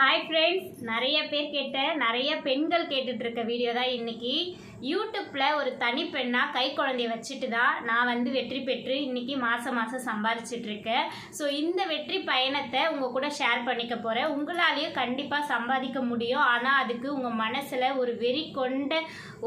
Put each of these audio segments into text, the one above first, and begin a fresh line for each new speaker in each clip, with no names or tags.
Hi friends நிறைய பேர் கேட்ட நிறைய பெண்கள் கேட்டுட்ருக்க வீடியோ தான் இன்றைக்கி யூடியூப்பில் ஒரு தனி கை குழந்தைய வச்சுட்டு தான் நான் வந்து வெற்றி பெற்று இன்றைக்கி மாதம் மாதம் சம்பாதிச்சிட்ருக்கேன் ஸோ இந்த வெற்றி பயணத்தை உங்கள் கூட ஷேர் பண்ணிக்க போகிறேன் உங்களாலேயும் கண்டிப்பாக சம்பாதிக்க முடியும். ஆனால் அதுக்கு உங்கள் மனசில் ஒரு வெறி கொண்ட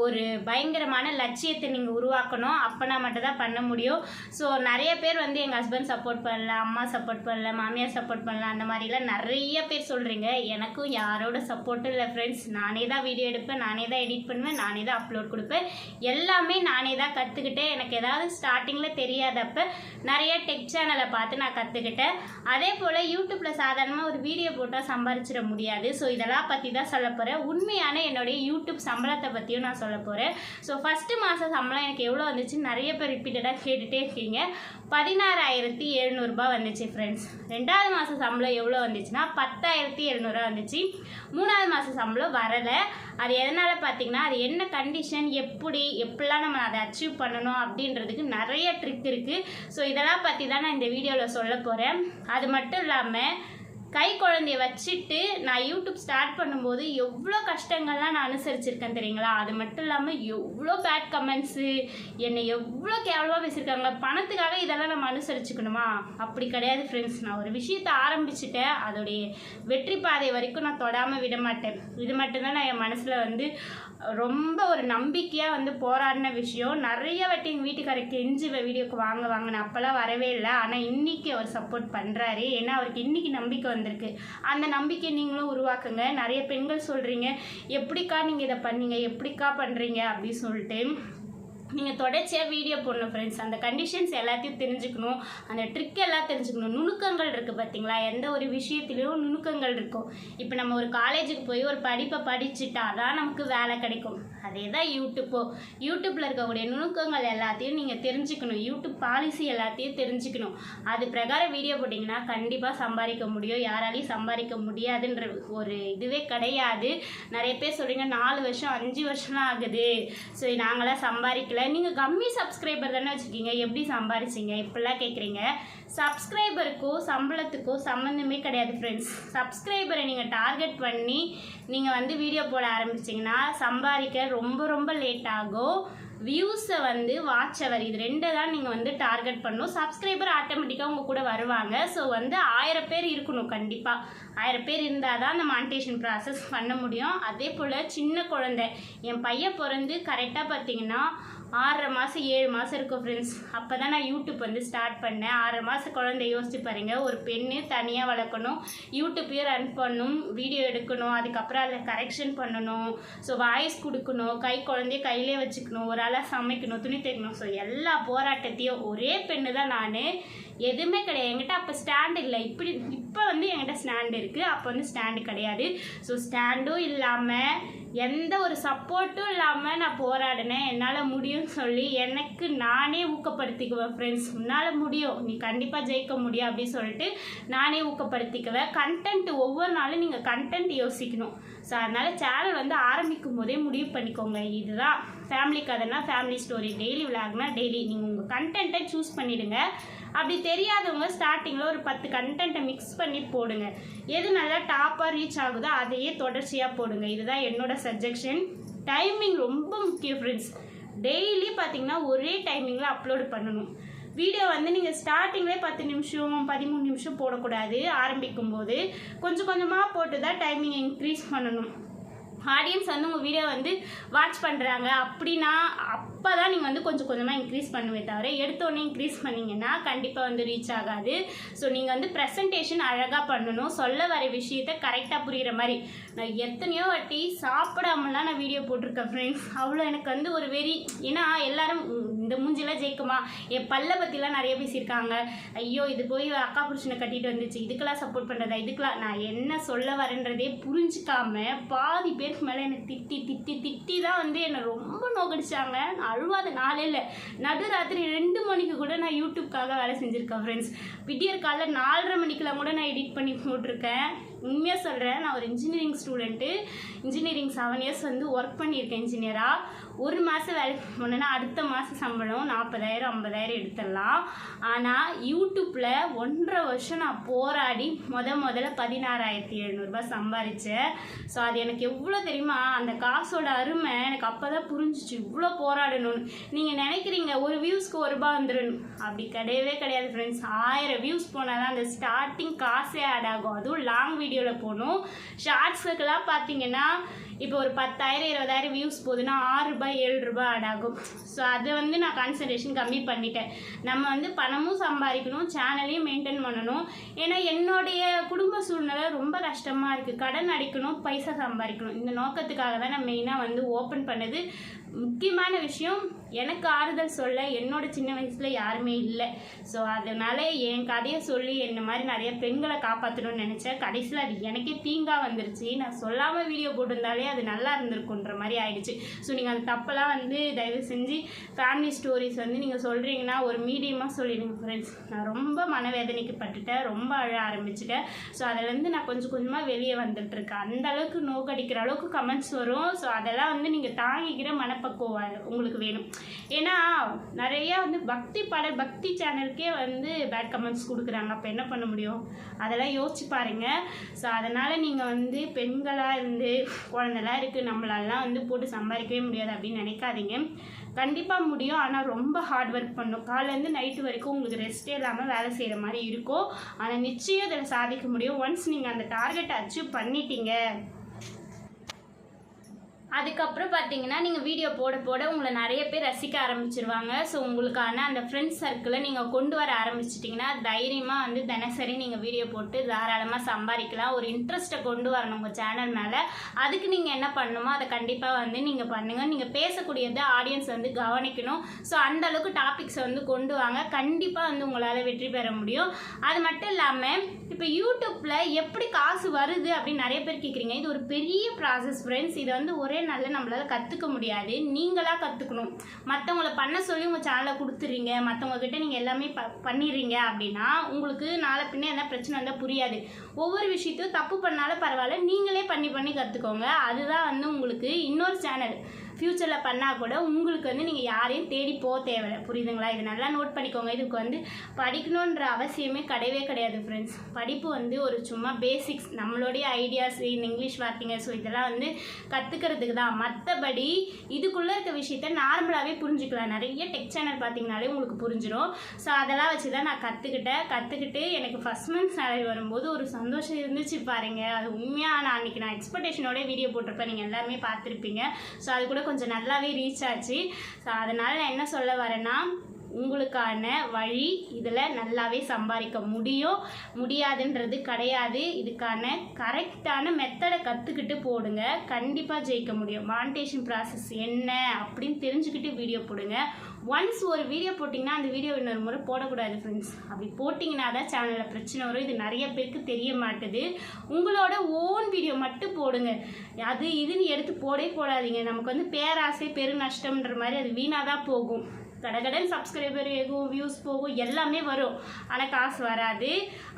ஒரு பயங்கரமான லட்சியத்தை நீங்கள் உருவாக்கணும். அப்போனா மட்டும் தான் பண்ண முடியும். ஸோ நிறைய பேர் வந்து எங்கள் ஹஸ்பண்ட் சப்போர்ட் பண்ணல அம்மா சப்போர்ட் பண்ணல மாமியார் சப்போர்ட் பண்ணல அந்த மாதிரிலாம் நிறைய பேர் சொல்கிறீங்க எனக்கும் யாரோட சப்போர்ட்டும் இல்லை ஃப்ரெண்ட்ஸ் நானே தான் வீடியோ எடுப்பேன் நானே தான் எடிட் பண்ணுவேன் நானே தான் அப்லோட் கொடுப்பேன். எல்லாமே நானே தான் கற்றுக்கிட்டேன் எனக்கு ஏதாவது ஸ்டார்டிங்கில் தெரியாதப்ப நிறைய டெக் சேனலை பார்த்து நான் கற்றுக்கிட்டேன் அதே போல் யூடியூப்பில் சாதாரணமாக ஒரு வீடியோ போட்டால் சம்பாரிச்சிட முடியாது. ஸோ இதெல்லாம் பற்றி தான் சொல்ல போகிறேன் உண்மையான என்னுடைய யூடியூப் சம்பளத்தை பற்றியும் நான் சொல்ல போகிறேன் ஸோ ஃபஸ்ட்டு மாதம் சம்பளம் எனக்கு எவ்வளோ வந்துச்சு? நிறைய பேர் ரிப்பீட்டடாக கேட்டுகிட்டே இருக்கீங்க. பதினாறாயிரத்தி எழுநூறுபா வந்துச்சு ஃப்ரெண்ட்ஸ் ரெண்டாவது மாதம் சம்பளம் எவ்வளோ வந்துச்சுன்னா பத்தாயிரத்தி எழுநூறுவா வந்துச்சு. மூணாவது மாதம் சம்பளம் வரலை. அது எதனால் பார்த்தீங்கன்னா அது என்ன கண்டிஷன் எப்படி எப்படிலாம் நம்ம அதை அச்சீவ் பண்ணணும் அப்படின்றதுக்கு நிறைய ட்ரிக் இருக்குது ஸோ இதெல்லாம் பற்றி தான் நான் இந்த வீடியோவில் சொல்ல போகிறேன் அது மட்டும் இல்லாமல் கை குழந்தைய வச்சுட்டு நான் யூடியூப் ஸ்டார்ட் பண்ணும்போது எவ்வளோ கஷ்டங்கள்லாம் நான் அனுசரிச்சிருக்கேன் தெரியுங்களா? அது மட்டும் இல்லாமல் எவ்வளோ பேட் கமெண்ட்ஸு என்னை எவ்வளோ கேவலமாக பேசியிருக்காங்க. பணத்துக்காக இதெல்லாம் நம்ம அனுசரிச்சுக்கணுமா? அப்படி கிடையாது ஃப்ரெண்ட்ஸ் நான் ஒரு விஷயத்தை ஆரம்பிச்சிட்டேன். அதோடைய வெற்றி பாதை வரைக்கும் நான் தொடாமல் விட மாட்டேன். இது மட்டும்தான் நான் என் மனசில் வந்து ரொம்ப ஒரு நம்பிக்கையாக வந்து போராடின விஷயம். நிறைய வாட்டி எங்கள் வீட்டுக்காரர் கெஞ்சி வ- வீடியோக்கு வாங்க வாங்க நான் அப்போல்லாம் வரவே இல்லை. ஆனால் இன்றைக்கி அவர் சப்போர்ட் பண்ணுறாரு ஏன்னா அவருக்கு இன்றைக்கி நம்பிக்கை வந்திருக்கு. அந்த நம்பிக்கை நீங்களும் உருவாக்குங்க. நிறைய பெண்கள் சொல்கிறீங்க எப்படிக்கா நீங்கள் இதை பண்ணீங்க? எப்படிக்கா பண்ணுறீங்க அப்படின்னு சொல்லிட்டு நீங்கள் தொடர்ச்சியாக வீடியோ போடணும் ஃப்ரெண்ட்ஸ் அந்த கண்டிஷன்ஸ் எல்லாத்தையும் தெரிஞ்சுக்கணும். அந்த ட்ரிக் எல்லாம் தெரிஞ்சுக்கணும். நுணுக்கங்கள் இருக்குது பார்த்தீங்களா எந்த ஒரு விஷயத்துலையும் நுணுக்கங்கள் இருக்கும். இப்போ நம்ம ஒரு காலேஜுக்கு போய் ஒரு படிப்பை படிச்சுட்டா தான் நமக்கு வேலை கிடைக்கும். அதே தான் யூடியூப்போ. யூடியூப்பில் இருக்கக்கூடிய நுணுக்கங்கள் எல்லாத்தையும் நீங்கள் தெரிஞ்சுக்கணும். யூடியூப் பாலிசி எல்லாத்தையும் தெரிஞ்சுக்கணும். அது பிரகாரம் வீடியோ போட்டிங்கன்னா கண்டிப்பாக சம்பாதிக்க முடியும். யாராலையும் சம்பாதிக்க முடியாதுன்ற ஒரு இதுவே கிடையாது. நிறைய பேர் சொல்கிறீங்க நாலு வருஷம் அஞ்சு வருஷம்லாம் ஆகுது. ஸோ நாங்களாம் சம்பாதிக்கல. நீங்கள் கம்மி சப்ஸ்கிரைபர் தானே வச்சுருக்கீங்க. எப்படி சம்பாரிச்சிங்க இப்படிலாம் கேட்குறீங்க சப்ஸ்கிரைபருக்கோ சம்பளத்துக்கோ சம்மந்தமே கிடையாது ஃப்ரெண்ட்ஸ் சப்ஸ்கிரைபரை நீங்கள் டார்கெட் பண்ணி நீங்கள் வந்து வீடியோ போட ஆரம்பிச்சிங்கன்னா சம்பாதிக்க ரொம்ப ரொம்ப லேட் ஆகும். வியூஸை வந்து வாட்ச் அவர் இது ரெண்டை தான் நீங்கள் வந்து டார்கெட் பண்ணணும் சப்ஸ்கிரைபர் ஆட்டோமேட்டிக்காக உங்கள் கூட வருவாங்க. ஸோ வந்து ஆயிரம் பேர் இருக்கணும் கண்டிப்பாக ஆயிரம் பேர் இருந்தால் தான் அந்த மானிட்டேஷன் ப்ராசஸ் பண்ண முடியும். அதே போல் சின்ன குழந்தை என் பையன் பிறந்து கரெக்டாக பார்த்தீங்கன்னா ஆறரை மாதம் ஏழு மாதம் இருக்கும் ஃப்ரெண்ட்ஸ் அப்போ தான் நான் யூடியூப் வந்து ஸ்டார்ட் பண்ணேன். ஆறரை மாதம் குழந்தை யோசிச்சு பாருங்கள் ஒரு பெண்ணு தனியாக வளர்க்கணும். யூடியூப்பையும் ரன் பண்ணணும் வீடியோ எடுக்கணும். அதுக்கப்புறம் அதில் கரெக்ஷன் பண்ணணும். ஸோ வாய்ஸ் கொடுக்கணும். கை குழந்தைய கையிலே வச்சுக்கணும். ஒரு ஆளாக சமைக்கணும் துணி தைக்கணும். ஸோ எல்லா போராட்டத்தையும் ஒரே பெண்ணு தான் நான். எதுவுமே கிடையாது. என்கிட்ட அப்போ ஸ்டாண்டு இல்லை. இப்படி இப்போ வந்து என்கிட்ட ஸ்டாண்டு இருக்குது அப்போ வந்து ஸ்டாண்டு கிடையாது. ஸோ ஸ்டாண்டும் இல்லாமல் எந்த ஒரு சப்போர்ட்டும் இல்லாமல் நான் போராடினேன். என்னால் முடியும்னு சொல்லி எனக்கு நானே ஊக்கப்படுத்திக்குவேன் ஃப்ரெண்ட்ஸ் உன்னால் முடியும். நீ கண்டிப்பாக ஜெயிக்க முடியும் அப்படின்னு சொல்லிட்டு நானே ஊக்கப்படுத்திக்குவேன். கண்டென்ட் ஒவ்வொரு நாளும் நீங்கள் கண்டென்ட் யோசிக்கணும். ஸோ அதனால் சேனல் வந்து ஆரம்பிக்கும் போதே முடிவு பண்ணிக்கோங்க. இதுதான் ஃபேமிலி கதைனா ஃபேமிலி ஸ்டோரி டெய்லி விளாக்னா டெய்லி நீங்கள் உங்கள் கண்டென்ட்டை சூஸ் பண்ணிவிடுங்க அப்படி தெரியாதவங்க ஸ்டார்டிங்கில் ஒரு பத்து கண்டென்ட்டை மிக்ஸ் பண்ணி போடுங்க. எது நல்லா டாப்பாக ரீச் ஆகுதோ அதையே தொடர்ச்சியாக போடுங்க. இதுதான் என்னோட சஜஷன் டைமிங் ரொம்ப முக்கியம் ஃப்ரெண்ட்ஸ் டெய்லி பார்த்தீங்கன்னா ஒரே டைமிங்கில் அப்லோடு பண்ணணும். வீடியோ வந்து நீங்கள் ஸ்டார்டிங்லேயே பத்து நிமிஷம் பதிமூணு நிமிஷம் போடக்கூடாது. ஆரம்பிக்கும் போது கொஞ்சம் கொஞ்சமாக போட்டு தான் டைமிங் இன்க்ரீஸ் பண்ணணும். ஆடியன்ஸ் வந்து உங்கள் வீடியோ வந்து வாட்ச் பண்ணுறாங்க அப்படின்னா அப் அப்போ தான் நீங்கள் வந்து கொஞ்சம் கொஞ்சமாக இன்க்ரீஸ் பண்ணுவே தவிர எடுத்தோடனே இன்க்ரீஸ் பண்ணீங்கன்னா கண்டிப்பாக வந்து ரீச் ஆகாது. ஸோ நீங்கள் வந்து ப்ரெசன்டேஷன் அழகாக பண்ணணும். சொல்ல வர விஷயத்த கரெக்டாக புரிகிற மாதிரி. நான் எத்தனையோ வாட்டி சாப்பிடாமலாம் நான் வீடியோ போட்டிருக்கேன் ஃப்ரெண்ட்ஸ் அவ்வளோ எனக்கு வந்து ஒரு வெறி ஏன்னா எல்லாரும் இந்த மூஞ்சிலாம் ஜெயிக்குமா? என் பல்ல பற்றிலாம் நிறைய பேசியிருக்காங்க. ஐயோ இது போய் அக்கா புருஷனை கட்டிட்டு வந்துச்சு. இதுக்கெல்லாம் சப்போர்ட் பண்ணுறதா இதுக்கெல்லாம் நான் என்ன சொல்ல வரேன்றதே புரிஞ்சுக்காம பாதி பேருக்கு மேலே என்னை திட்டி திட்டி திட்டி தான் வந்து என்னை ரொம்ப நோக்கடிச்சாங்க. நான் அழுவாத நாளே இல்லை. நடுராத்திரி ரெண்டு மணிக்கு கூட நான் யூடியூப்காக வேலை செஞ்சுருக்கேன் ஃப்ரெண்ட்ஸ் விடியற் காலைல நாலரை மணிக்கெல்லாம் கூட நான் எடிட் பண்ணி போட்டிருக்கேன். உண்மையாக சொல்கிறேன் நான் ஒரு engineering student engineering seven years வந்து ஒர்க் பண்ணியிருக்கேன் இன்ஜினியராக ஒரு மாதம் வேலைக்கு போனேன்னா அடுத்த மாதம் சம்பளம் நாற்பதாயிரம் ஐம்பதாயிரம் எடுத்துடலாம். ஆனால் யூடியூப்பில் ஒன்றரை வருஷம் நான் போராடி முத முதல்ல பதினாறாயிரத்தி எழுநூறுபா சம்பாதிச்சேன் ஸோ அது எனக்கு எவ்வளோ தெரியுமா? அந்த காசோட அருமை எனக்கு அப்போ தான் புரிஞ்சிச்சு. இவ்வளோ போராடணும்னு. நீங்கள் நினைக்கிறீங்க ஒரு வியூஸ்க்கு ஒரு ரூபா வந்துடணும் அப்படி கிடையவே கிடையாது ஃப்ரெண்ட்ஸ் ஆயிரம் வியூஸ் போனால் தான் அந்த ஸ்டார்டிங் காசே ஆட் ஆகும். அதுவும் லாங் வீடியோவில் போகணும். ஷார்ட்ஸுக்கெல்லாம் பார்த்தீங்கன்னா இப்போ ஒரு பத்தாயிரம் இருபதாயிரம் வியூஸ் போகுதுன்னா ஆறு ரூபாய் ஏழு ரூபாய் ஆட் ஆகும். ஸோ அதை வந்து நான் கான்சன்ட்ரேஷன் கம்மி பண்ணிட்டேன். நம்ம வந்து பணமும் சம்பாதிக்கணும் சேனலையும் மெயின்டைன் பண்ணணும். ஏன்னா என்னுடைய குடும்ப சூழ்நிலை ரொம்ப கஷ்டமாக இருக்குது கடன் அடிக்கணும் பைசா சம்பாதிக்கணும். இந்த நோக்கத்துக்காக தான் நான் மெயினாக வந்து ஓப்பன் பண்ணது. முக்கியமான விஷயம் எனக்கு ஆறுதல் சொல்ல என்னோட சின்ன வயசில் யாருமே இல்லை. ஸோ அதனால என் கதையை சொல்லி என்ன மாதிரி நிறைய பெண்களை காப்பாற்றணும்னு நினச்சேன். கடைசியில் அது எனக்கே தீங்காக வந்துருச்சு. நான் சொல்லாமல் வீடியோ போட்டிருந்தாலே அது நல்லா இருந்திருக்குன்ற மாதிரி ஆயிடுச்சு. ஸோ நீங்கள் அந்த தப்பெல்லாம் வந்து தயவு செஞ்சு ஃபேமிலி ஸ்டோரிஸ் வந்து நீங்கள் சொல்கிறீங்கன்னா ஒரு மீடியமாக சொல்லிடுங்க ஃப்ரெண்ட்ஸ் நான் ரொம்ப மனவேதனைக்கு பட்டுட்டேன். ரொம்ப அழ ஆரம்பிச்சிட்டேன். ஸோ அதிலேருந்து நான் கொஞ்சம் கொஞ்சமாக வெளியே வந்துட்டு இருக்கேன். அந்த அளவுக்கு நோக்கடிக்கிற அளவுக்கு கமெண்ட்ஸ் வரும். ஸோ அதெல்லாம் வந்து நீங்கள் தாங்கிக்கிற மனப்பக்குவம் உங்களுக்கு வேணும். ஏன்னா நிறையா வந்து பக்தி பட பக்தி சேனலுக்கே வந்து பேட் கமெண்ட்ஸ் கொடுக்குறாங்க. அப்போ என்ன பண்ண முடியும்? அதெல்லாம் யோசிச்சு பாருங்க. ஸோ அதனால் நீங்கள் வந்து பெண்களாக இருந்து குழந்தெல்லாம் இருக்குது நம்மளெல்லாம் வந்து போட்டு சம்பாதிக்கவே முடியாது அப்படின்னு நினைக்காதீங்க. கண்டிப்பாக முடியும். ஆனால் ரொம்ப ஹார்ட் ஒர்க் பண்ணும். காலையிலேருந்து நைட்டு வரைக்கும் உங்களுக்கு ரெஸ்ட்டே இல்லாமல் வேலை செய்கிற மாதிரி இருக்கும். ஆனால் நிச்சயம் இதில் சாதிக்க முடியும். ஒன்ஸ் நீங்கள் அந்த டார்கெட்டை அச்சீவ் பண்ணிட்டீங்க அதுக்கப்புறம் பார்த்தீங்கன்னா நீங்கள் வீடியோ போட போட உங்களை நிறைய பேர் ரசிக்க ஆரம்பிச்சிருவாங்க. ஸோ உங்களுக்கான அந்த ஃப்ரெண்ட்ஸ் சர்க்கிளை நீங்கள் கொண்டு வர ஆரம்பிச்சிட்டிங்கன்னா தைரியமாக வந்து தினசரி நீங்கள் வீடியோ போட்டு தாராளமாக சம்பாதிக்கலாம். ஒரு இன்ட்ரெஸ்ட்டை கொண்டு வரணும் உங்கள் சேனல் மேலே. அதுக்கு நீங்கள் என்ன பண்ணணுமோ அதை கண்டிப்பாக வந்து நீங்கள் பண்ணுங்கள் நீங்கள் பேசக்கூடியது ஆடியன்ஸ் வந்து கவனிக்கணும். ஸோ அந்த அளவுக்கு டாபிக்ஸை வந்து கொண்டு வாங்க. கண்டிப்பாக வந்து உங்களால் வெற்றி பெற முடியும். அது மட்டும் இல்லாமல் இப்போ யூடியூப்பில் எப்படி காசு வருது அப்படின்னு நிறைய பேர் கேட்குறீங்க இது ஒரு பெரிய ப்ராசஸ் ஃப்ரெண்ட்ஸ் இதை வந்து ஒரே நாளில் நம்மளால் கற்றுக்க முடியாது. நீங்களாக கற்றுக்கணும் மற்றவங்கள பண்ண சொல்லி உங்கள் சேனலை கொடுத்துறீங்க மற்றவங்கக்கிட்ட நீங்கள் எல்லாமே ப பண்ணிடுறீங்க அப்படின்னா உங்களுக்கு நாளை பின்னே என்ன பிரச்சனை வந்தால் புரியாது. ஒவ்வொரு விஷயத்தையும் தப்பு பண்ணாலும் பரவாயில்ல நீங்களே பண்ணி பண்ணி கற்றுக்கோங்க அதுதான் வந்து உங்களுக்கு இன்னொரு சேனல் ஃப்யூச்சரில் பண்ணால் கூட உங்களுக்கு வந்து நீங்கள் யாரையும் தேடி போக தேவையில்லை. புரியுதுங்களா? இது நல்லா நோட் பண்ணிக்கோங்க. இதுக்கு வந்து படிக்கணுன்ற அவசியமே கிடையவே கிடையாது ஃப்ரெண்ட்ஸ் படிப்பு வந்து ஒரு சும்மா பேசிக்ஸ் நம்மளுடைய ஐடியாஸ் இந்த இங்கிலீஷ் வார்த்தைங்க. ஸோ இதெல்லாம் வந்து கற்றுக்கிறதுக்கு தான். மற்றபடி இதுக்குள்ளே இருக்க விஷயத்த நார்மலாகவே புரிஞ்சுக்கலாம். நிறைய டெக் சேனல் பார்த்தீங்கனாலே உங்களுக்கு புரிஞ்சிடும் ஸோ அதெல்லாம் வச்சு தான் நான் கற்றுக்கிட்டேன் கற்றுக்கிட்டு எனக்கு ஃபஸ்ட் மந்த் சேலரி வரும்போது ஒரு சந்தோஷம் இருந்துச்சு பாருங்கள் அது உண்மையாக நான் அன்றைக்கி நான் எக்ஸ்பெக்டேஷனோட வீடியோ போட்டிருப்பேன். நீங்கள் எல்லாருமே பார்த்துருப்பீங்க. ஸோ அது கூட கொஞ்சம் நல்லாவே ரீச் ஆச்சு. ஸோ அதனால் நான் என்ன சொல்ல வரேன்னா உங்களுக்கான வழி இதில் நல்லாவே சம்பாதிக்க முடியும் முடியாதுன்றது கிடையாது. இதுக்கான கரெக்டான மெத்தடை கற்றுக்கிட்டு போடுங்க. கண்டிப்பாக ஜெயிக்க முடியும். மானிட்டேஷன் ப்ராசஸ் என்ன அப்படின்னு தெரிஞ்சுக்கிட்டு வீடியோ போடுங்க. ஒன்ஸ் ஒரு வீடியோ போட்டிங்கன்னா அந்த வீடியோ இன்னொரு முறை போடக்கூடாது ஃப்ரெண்ட்ஸ் அப்படி போட்டிங்கன்னா தான் சேனலில் பிரச்சனை வரும். இது நிறைய பேருக்கு தெரிய மாட்டுது. உங்களோட ஓன் வீடியோ மட்டும் போடுங்க. அது இதுன்னு எடுத்து போடவே போடாதீங்க. நமக்கு வந்து பேராசை பெரு நஷ்டம்ன்ற மாதிரி அது வீணாக தான் போகும். கடகடன் சப்ஸ்கிரைபர் ஏகும் வியூஸ் போகும் எல்லாமே வரும். ஆனால் காசு வராது.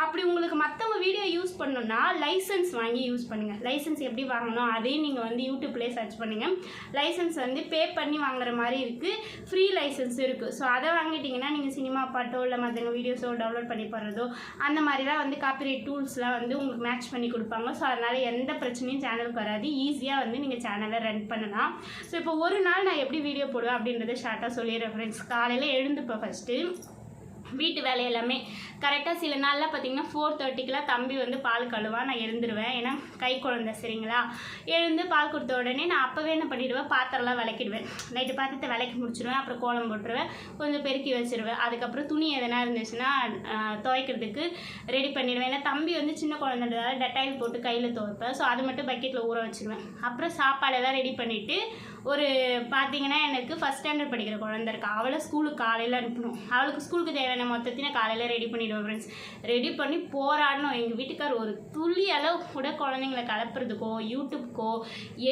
அப்படி உங்களுக்கு மற்றவங்க வீடியோ யூஸ் பண்ணணும்னா லைசன்ஸ் வாங்கி யூஸ் பண்ணுங்கள் லைசன்ஸ் எப்படி வாங்கணும் அதையும் நீங்கள் வந்து யூடியூப்லேயே சர்ச் பண்ணுங்கள் லைசன்ஸ் வந்து பே பண்ணி வாங்குற மாதிரி இருக்குது ஃப்ரீ லைசன்ஸ் இருக்குது ஸோ அதை வாங்கிட்டிங்கன்னா நீங்கள் சினிமா பாட்டோ இல்லை மற்றவங்க வீடியோஸோ டவுன்லோட் பண்ணி போடுறதோ அந்த மாதிரிலாம் வந்து காப்பிரைட் டூல்ஸ்லாம் வந்து உங்களுக்கு மேட்ச் பண்ணி கொடுப்பாங்க. ஸோ அதனால் எந்த பிரச்சனையும் சேனலுக்கு வராது. ஈஸியாக வந்து நீங்கள் சேனலை ரன் பண்ணலாம். ஸோ இப்போ ஒரு நாள் நான் எப்படி வீடியோ போடுவேன் அப்படின்றத ஷார்ட்டாக சொல்லிடுறேன் ஃப்ரெண்ட்ஸ் காலையில் எழுந்துப்பேன் ஃபஸ்ட்டு வீட்டு வேலை எல்லாமே கரெக்டாக சில நாளில் பார்த்தீங்கன்னா ஃபோர் தேர்ட்டிக்கெலாம் தம்பி வந்து பால் கழுவா நான் எழுந்துருவேன். ஏன்னா கை குழந்தை சரிங்களா? எழுந்து பால் கொடுத்த உடனே நான் அப்போவே என்ன பண்ணிவிடுவேன் பாத்திரம்லாம் விளக்கிடுவேன். நைட்டு பாத்திரத்தை விளக்கி முடிச்சிடுவேன் அப்புறம் கோலம் போட்டுருவேன். கொஞ்சம் பெருக்கி வச்சிருவேன். அதுக்கப்புறம் துணி எதனா இருந்துச்சுன்னா துவைக்கிறதுக்கு ரெடி பண்ணிடுவேன். ஏன்னா தம்பி வந்து சின்ன குழந்தைன்றதால டெட்டாயில் போட்டு கையில் துவைப்பேன். ஸோ அது மட்டும் பக்கெட்டில் ஊற வச்சுருவேன். அப்புறம் சாப்பாடெல்லாம் ரெடி பண்ணிவிட்டு ஒரு பார்த்தீங்கன்னா எனக்கு ஃபஸ்ட் ஸ்டாண்டர்ட் படிக்கிற குழந்தை இருக்கா. அவளை ஸ்கூலுக்கு காலையில் அனுப்பணும். அவளுக்கு ஸ்கூலுக்கு தேவையான மொத்தத்தையும் நான் காலையில் ரெடி பண்ணிவிடுவோம் ஃப்ரெண்ட்ஸ் ரெடி பண்ணி போராடணும். எங்கள் வீட்டுக்கார் ஒரு துளி அளவு கூட குழந்தைங்கள கலப்புறதுக்கோ யூடியூப்க்கோ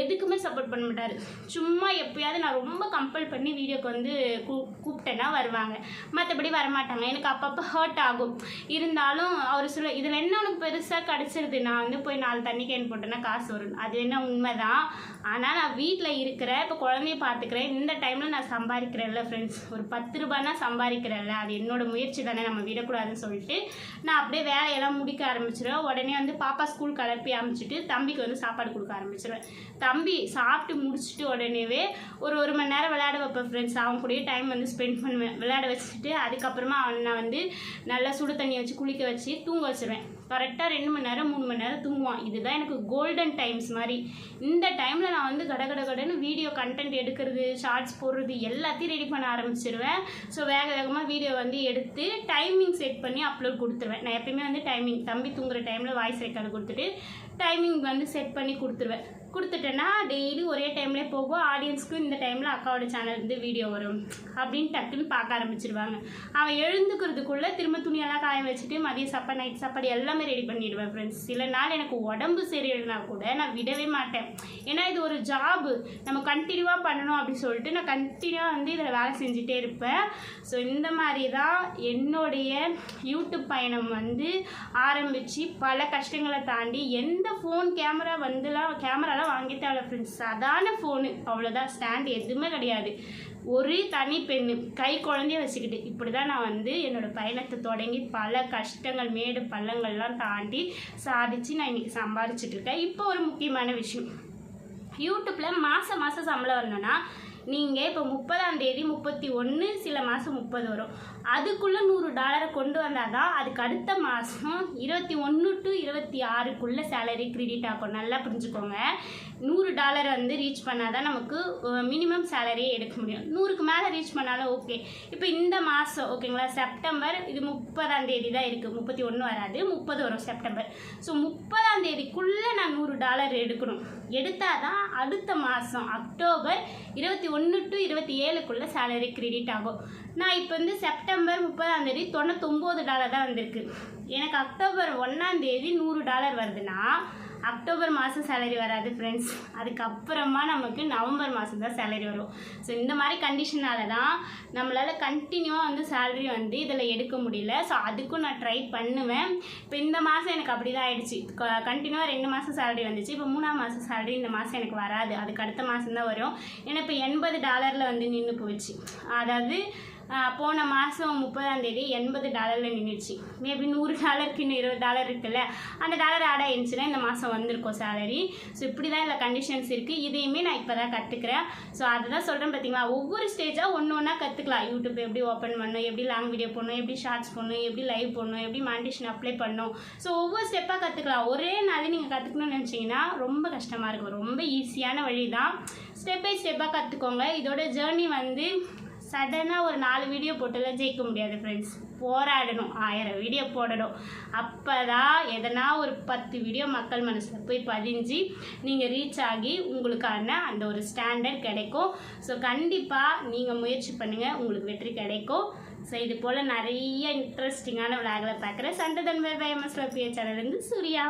எதுக்குமே சப்போர்ட் பண்ண மாட்டார். சும்மா எப்பயாவது நான் ரொம்ப கம்பல் பண்ணி வீடியோக்கு வந்து கூ கூப்பிட்டேன்னா வருவாங்க. மற்றபடி வரமாட்டாங்க. எனக்கு அப்பப்போ ஹர்ட் ஆகும். இருந்தாலும் அவர் சொல்ல இதில் என்ன உனக்கு பெருசாக கிடச்சிருது? நான் வந்து போய் நாலு தண்ணி கேன் போட்டேன்னா காசு வரும். அது என்ன உண்மைதான். ஆனால் நான் வீட்டில் இருக்கிறேன் இப்போ குழந்தைய பார்த்துக்கிறேன் இந்த டைமில் நான் சம்பாதிக்கிறேன்ல ஃப்ரெண்ட்ஸ் ஒரு பத்து ரூபாய்னா சம்பாதிக்கிறேன்ல. அது என்னோட முயற்சி தானே நம்ம விடக்கூடாதுன்னு சொல்லிட்டு. நான் அப்படியே வேலையெல்லாம் முடிக்க ஆரம்பிச்சிடுவேன் உடனே வந்து பாப்பா ஸ்கூல் கிளப்பி அமைச்சிட்டு தம்பிக்கு வந்து சாப்பாடு கொடுக்க ஆரம்பிச்சிடுவேன் தம்பி சாப்பிட்டு முடிச்சுட்டு உடனேவே ஒரு ஒரு மணி நேரம் விளையாட வைப்பேன் ஃப்ரெண்ட்ஸ் அவன் கூடயே டைம் வந்து ஸ்பெண்ட் பண்ணுவேன். விளையாட வச்சுட்டு அதுக்கப்புறமா அவனை வந்து நல்லா சுடு தண்ணி வச்சு குளிக்க வச்சு தூங்க வச்சுருவேன். கரெக்டாக ரெண்டு மணி நேரம் மூணு மணி நேரம் தூங்குவான். இதுதான் எனக்கு கோல்டன் டைம்ஸ் மாதிரி. இந்த டைமில் நான் வந்து கட கட கடன்னு வீடியோ கண்டென்ட் எடுக்கிறது ஷார்ட்ஸ் போடுறது எல்லாத்தையும் ரெடி பண்ண ஆரம்பிச்சிருவேன். ஸோ வேக வேகமாக வீடியோ வந்து எடுத்து டைமிங் செட் பண்ணி அப்லோட் கொடுத்துருவேன். நான் எப்பயுமே வந்து டைமிங் தம்பி தூங்குற டைமில் வாய்ஸ் ரெக்கார்டு கொடுத்துட்டு டைமிங் வந்து செட் பண்ணி கொடுத்துருவேன். கொடுத்துட்டேன்னா டெய்லி ஒரே டைம்லேயே போகும். ஆடியன்ஸ்க்கும் இந்த டைமில் அக்காவோட சேனல்லேருந்து வீடியோ வரும். அப்படின்னு டக்குன்னு பார்க்க ஆரம்பிச்சிருவாங்க. அவன் எழுந்துக்கிறதுக்குள்ளே திரும்ப துணியெல்லாம் காய வச்சுட்டு மதிய சாப்பாடு நைட் சாப்பாடு எல்லாமே ரெடி பண்ணிடுவேன் ஃப்ரெண்ட்ஸ் சில நாள் எனக்கு உடம்பு சரியில்லைனா கூட நான் விடவே மாட்டேன். ஏன்னா இது ஒரு ஜாபு நம்ம கண்டினியூவாக பண்ணணும் அப்படின்னு சொல்லிட்டு நான் கண்டினியூவாக வந்து இதில் வேலை செஞ்சுட்டே இருப்பேன். ஸோ இந்த மாதிரி தான் என்னுடைய யூடியூப் பயணம் வந்து ஆரம்பித்து பல கஷ்டங்களை தாண்டி எந்த ஃபோன் கேமரா வந்துலாம் கேமராலாம் வாங்கிட்டால ஃப்ரெண்ட்ஸ் சாதாரண ஃபோனு அவ்வளோதான் ஸ்டாண்ட் எதுவுமே கிடையாது. ஒரு தனி பெண் கை குழந்தைய வச்சுக்கிட்டு. இப்படி தான் நான் வந்து என்னோட பயணத்தை தொடங்கி பல கஷ்டங்கள் மேடு பள்ளங்கள்லாம் தாண்டி சாதிச்சு நான் இன்னைக்கு சம்பாதிச்சிட்டு இருக்கேன். இப்போ ஒரு முக்கியமான விஷயம். யூடியூப்பில் மாதம் மாதம் சம்பளம் வரணும்னா நீங்கள் இப்போ முப்பதாம் தேதி முப்பத்தி ஒன்று சில மாதம் முப்பது வரும். அதுக்குள்ளே நூறு டாலரை கொண்டு வந்தால் தான் அதுக்கு அடுத்த மாதம் இருபத்தி ஒன்று டு இருபத்தி ஆறுக்குள்ளே சேலரி கிரெடிட் ஆகும். நல்லா புரிஞ்சுக்கோங்க. நூறு டாலரை வந்து ரீச் பண்ணால் தான் நமக்கு மினிமம் சேலரியே எடுக்க முடியும். நூறுக்கு மேலே ரீச் பண்ணாலும் ஓகே இப்போ இந்த மாதம் ஓகேங்களா செப்டம்பர் இது முப்பதாம் தேதி தான் இருக்குது முப்பத்தி ஒன்று வராது. முப்பது வரும் செப்டம்பர் ஸோ முப்பதாம் தேதிக்குள்ளே நான் நூறு டாலர் எடுக்கணும். எடுத்தால் தான் அடுத்த மாதம் அக்டோபர் இருபத்தி ஒன்று டு இருபத்தி ஏழுக்குள்ளே சேலரி கிரெடிட் ஆகும். நான் இப்போ வந்து செப்டம்பர் முப்பதாம் தேதி தொண்ணூத்தொம்பது டாலர் தான் வந்திருக்கு. எனக்கு அக்டோபர் ஒன்றாம் தேதி நூறு டாலர் வருதுன்னா அக்டோபர் மாதம் சேலரி வராது ஃப்ரெண்ட்ஸ் அதுக்கப்புறமா நமக்கு நவம்பர் மாதம் தான் சேலரி வரும். ஸோ இந்த மாதிரி கண்டிஷனால தான் நம்மளால் கண்டினியூவாக வந்து சேலரி வந்து இதில் எடுக்க முடியல. ஸோ அதுக்கும் நான் ட்ரை பண்ணுவேன். இப்போ இந்த மாதம் எனக்கு அப்படி தான் ஆகிடுச்சு கண்டினியூவாக ரெண்டு மாதம் சேலரி வந்துச்சு. இப்போ மூணாம் மாதம் சேலரி இந்த மாதம் எனக்கு வராது. அதுக்கு அடுத்த மாதம் தான் வரும். ஏன்னா இப்போ எண்பது டாலரில் வந்து நின்று போச்சு. அதாவது போன மாதம் முப்பதாம் தேதி எண்பது டாலரில் நின்றுச்சு மேபி நூறு டாலருக்கு இன்னும் இருபது டாலர் இருக்குல்ல. அந்த டாலர் ஆட் ஆயிடுச்சுன்னா இந்த மாதம் வந்திருக்கும் சேலரி ஸோ இப்படி தான் இதில் கண்டிஷன்ஸ் இருக்குது இதையுமே நான் இப்போ தான் கற்றுக்கிறேன் ஸோ அதை தான் சொல்கிறேன் பார்த்தீங்களா ஒவ்வொரு ஸ்டேஜாக ஒன்று ஒன்றா கற்றுக்கலாம் யூடியூப் எப்படி ஓப்பன் பண்ணணும் எப்படி லாங் வீடியோ போடணும் எப்படி ஷார்ட்ஸ் போடணும் எப்படி லைவ் போடணும் எப்படி மாண்டிஷன் அப்ளை பண்ணணும். ஸோ ஒவ்வொரு ஸ்டெப்பாக கற்றுக்கலாம் ஒரே நாளே நீங்கள் கற்றுக்கணும்னு நினச்சிங்கன்னா ரொம்ப கஷ்டமாக இருக்கும். ரொம்ப ஈஸியான வழி தான் ஸ்டெப் பை ஸ்டெப்பாக கற்றுக்கோங்க இதோட ஜேர்னி வந்து சடனாக ஒரு நாலு வீடியோ போட்டுலாம் ஜெயிக்க முடியாது ஃப்ரெண்ட்ஸ் போராடணும். ஆயிரம் வீடியோ போடணும். அப்போ தான் எதனா ஒரு பத்து வீடியோ மக்கள் மனசில் போய் பதிஞ்சு நீங்கள் ரீச் ஆகி உங்களுக்கான அந்த ஒரு ஸ்டாண்டர்ட் கிடைக்கும். ஸோ கண்டிப்பாக நீங்கள் முயற்சி பண்ணுங்கள் உங்களுக்கு வெற்றி கிடைக்கும். ஸோ இது போல் நிறைய இன்ட்ரெஸ்டிங்கான விளாகளை பார்க்குறேன் சண்டதன் வேர் சேனல்லேருந்து சூர்யா.